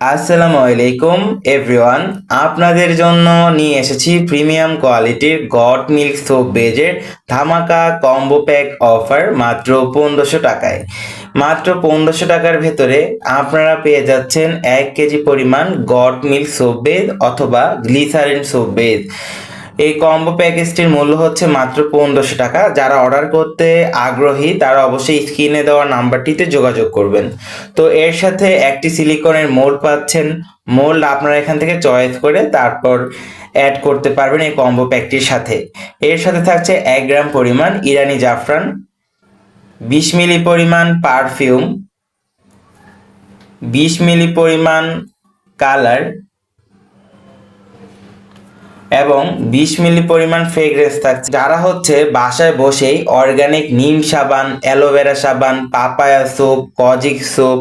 আসসালামু আলাইকুম এভরিওয়ান আপনাদের জন্য নিয়ে এসেছি প্রিমিয়াম কোয়ালিটির গট মিল্ক সোপ বেজের ধামাকা কম্বো প্যাক অফার মাত্র পনেরোশো টাকায়। মাত্র পনেরোশো টাকার ভেতরে আপনারা পেয়ে যাচ্ছেন এক কেজি পরিমাণ গট মিল্ক সোপ বেজ অথবা গ্লিসারিন সোপ বেজ। এই কম্বো প্যাকেজটির মূল্য হচ্ছে মাত্র পনেরোশো টাকা। যারা অর্ডার করতে আগ্রহী, তারা অবশ্যই স্ক্রিনে দেওয়া নাম্বারটিতে যোগাযোগ করবেন। তো এর সাথে একটি সিলিকনের মোল্ড পাচ্ছেন। মোল্ড আপনারা এখান থেকে চয়েস করে তারপর অ্যাড করতে পারবেন এই কম্বো প্যাকটির সাথে। এর সাথে থাকছে এক গ্রাম পরিমাণ ইরানি জাফরান, বিশ মিলি পরিমাণ পারফিউম বিশ মিলি পরিমাণ কালার এবং বিশ মিলি পরিমাণ ফ্রেগরেন্স থাকছে। যারা হচ্ছে বাসায় বসেই অর্গানিক নিম সাবান, অ্যালোভেরা সাবান, papaya soap kojic soap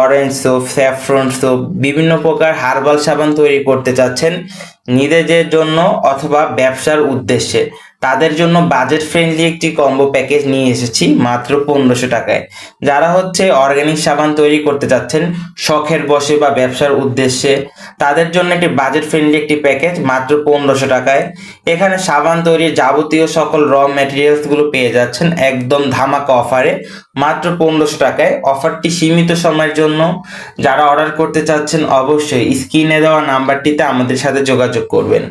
orange soap saffron soap বিভিন্ন প্রকার হার্বাল সাবান তৈরি করতে চাচ্ছেন নিজেদের জন্য অথবা ব্যবসার উদ্দেশ্যে। তাদের জন্য বাজেট ফ্রেন্ডলি একটি কম্বো প্যাকেজ নিয়ে এসেছি মাত্র পনেরোশো টাকায়। যারা হচ্ছে অর্গানিক সাবান তৈরি করতে চাচ্ছেন, শখের বসে বা ব্যবসার উদ্দেশ্যে, তাদের জন্য একটি বাজেট ফ্রেন্ডলি একটি প্যাকেজ মাত্র পনেরোশো টাকায়। এখানে সাবান তৈরির যাবতীয় সকল র গুলো পেয়ে যাচ্ছেন একদম ধামাকা অফারে মাত্র পনেরোশো টাকায়। অফারটি সীমিত সময়ের জন্য। যারা অর্ডার করতে চাচ্ছেন অবশ্যই স্ক্রিনে দেওয়া নাম্বারটিতে আমাদের সাথে যোগাযোগ করবেন।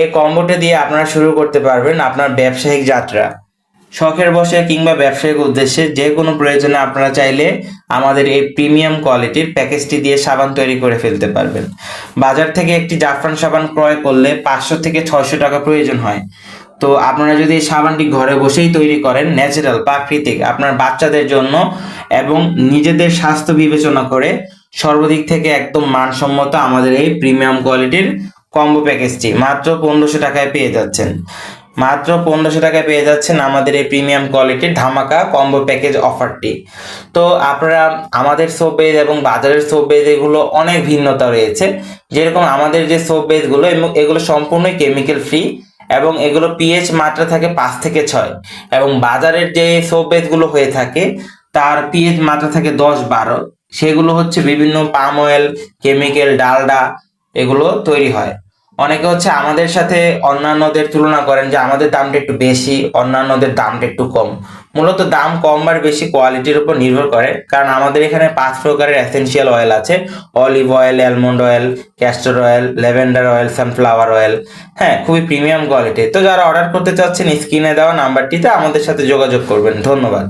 এই কম্বোটা দিয়ে আপনারা শুরু করতে পারবেন আপনার ব্যবসায়িক যাত্রা। শখের বসে কিংবা ব্যবসায়িক উদ্দেশ্যে যে কোনো প্রয়োজনে আপনারা চাইলে আমাদের এই প্রিমিয়াম কোয়ালিটির প্যাকেজটি দিয়ে সাবান তৈরি করে ফেলতে পারবেন। বাজার থেকে একটি জাফরান সাবান ক্রয় করলে পাঁচশো থেকে ছয়শো টাকা প্রয়োজন হয়। তো আপনারা যদি এই সাবানটি ঘরে বসেই তৈরি করেন, ন্যাচারাল, প্রাকৃতিক, আপনার বাচ্চাদের জন্য এবং নিজেদের স্বাস্থ্য বিবেচনা করে সর্বদিক থেকে একদম মানসম্মত আমাদের এই প্রিমিয়াম কোয়ালিটির কম্বো প্যাকেজটি মাত্র পনেরোশো টাকায় পেয়ে যাচ্ছেন। মাত্র পনেরোশো টাকায় পেয়ে যাচ্ছেন আমাদের এই প্রিমিয়াম কোয়ালিটির ধামাকা কম্বো প্যাকেজ অফারটি তো আপনারা আমাদের সোপ বেজ এবং বাজারের সোপ বেজ এগুলো অনেক ভিন্নতা রয়েছে। যেরকম আমাদের যে সোপ বেজগুলো এবং এগুলো সম্পূর্ণই কেমিক্যাল ফ্রি এবং এগুলো পিএইচ মাত্রা থাকে পাঁচ থেকে ছয় এবং বাজারের যে সোপ বেজগুলো হয়ে থাকে, তার পিএইচ মাত্রা থাকে দশ বারো। সেগুলো হচ্ছে বিভিন্ন পাম অয়েল কেমিক্যাল ডালডা, এগুলো তৈরি হয়। অনেকে হচ্ছে আমাদের সাথে অন্যান্যদের তুলনা করেন যে আমাদের দামটা একটু বেশি, অন্যান্যদের দামটা একটু কম। মূলত দাম কম আর বেশি কোয়ালিটির উপর নির্ভর করে, কারণ আমাদের এখানে পাঁচ প্রকারের এসেনশিয়াল অয়েল আছে। Olive oil almond oil castor oil lavender oil sunflower oil হ্যাঁ খুবই প্রিমিয়াম কোয়ালিটি তো যারা অর্ডার করতে চাচ্ছেন স্ক্রিনে দেওয়া নাম্বারটিতে আমাদের সাথে যোগাযোগ করবেন। ধন্যবাদ।